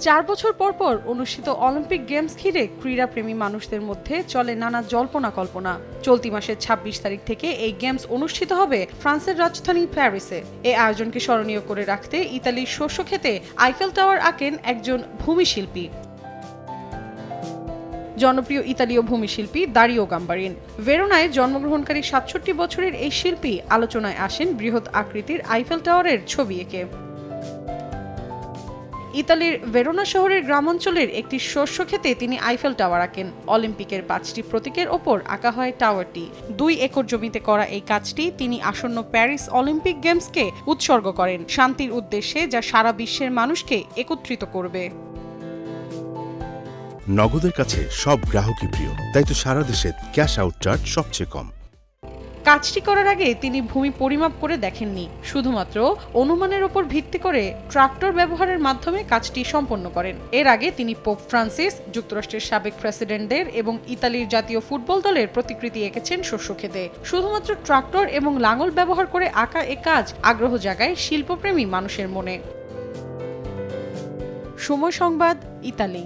চার বছর পর পর অনুষ্ঠিত অলিম্পিক গেমস ঘিরে ক্রীড়াপ্রেমী মানুষদের মধ্যে চলে নানা জল্পনা কল্পনা। চলতি মাসের ২৬ তারিখ থেকে এই গেমস অনুষ্ঠিত হবে ফ্রান্সের রাজধানী প্যারিসে। এই আয়োজনকে স্মরণীয় করে রাখতে ইতালির শস্য খেতে আইফেল টাওয়ার আঁকেন একজন ভূমিশিল্পী। জনপ্রিয় ইতালীয় ভূমিশিল্পী দারিও গাম্বারিন। ভেরোনায় জন্মগ্রহণকারী সাতষট্টি বছরের এই শিল্পী আলোচনায় আসেন বৃহৎ আকৃতির আইফেল টাওয়ারের ছবি এঁকে। ইতালির ভেরোনা শহরের গ্রামাঞ্চলের একটি শস্য খেতে তিনি আইফেল টাওয়ার আঁকেন। অলিম্পিকের পাঁচটি প্রতীকের ওপর আঁকা হয় টাওয়ারটি। দুই একর জমিতে করা এই কাজটি তিনি আসন্ন প্যারিস অলিম্পিক গেমসকে উৎসর্গ করেন, শান্তির উদ্দেশ্যে যা সারা বিশ্বের মানুষকে একত্রিত করবে। নগদের কাছে সব গ্রাহকই প্রিয়, তাই তো সারা দেশে ক্যাশ আউট চার্জ সবচেয়ে কম। কাজটি করার আগে তিনি ভূমি পরিমাপ করে দেখেননি, শুধুমাত্র অনুমানের ওপর ভিত্তি করে ট্রাক্টর ব্যবহারের মাধ্যমে কাজটি সম্পন্ন করেন। এর আগে তিনি পোপ ফ্রান্সিস, যুক্তরাষ্ট্রের সাবেক প্রেসিডেন্টদের এবং ইতালির জাতীয় ফুটবল দলের প্রতিকৃতি এঁকেছেন শস্য খেতে। শুধুমাত্র ট্রাক্টর এবং লাঙল ব্যবহার করে আঁকা এ কাজ আগ্রহ জাগায় শিল্পপ্রেমী মানুষের মনে। সময় সংবাদ, ইতালি।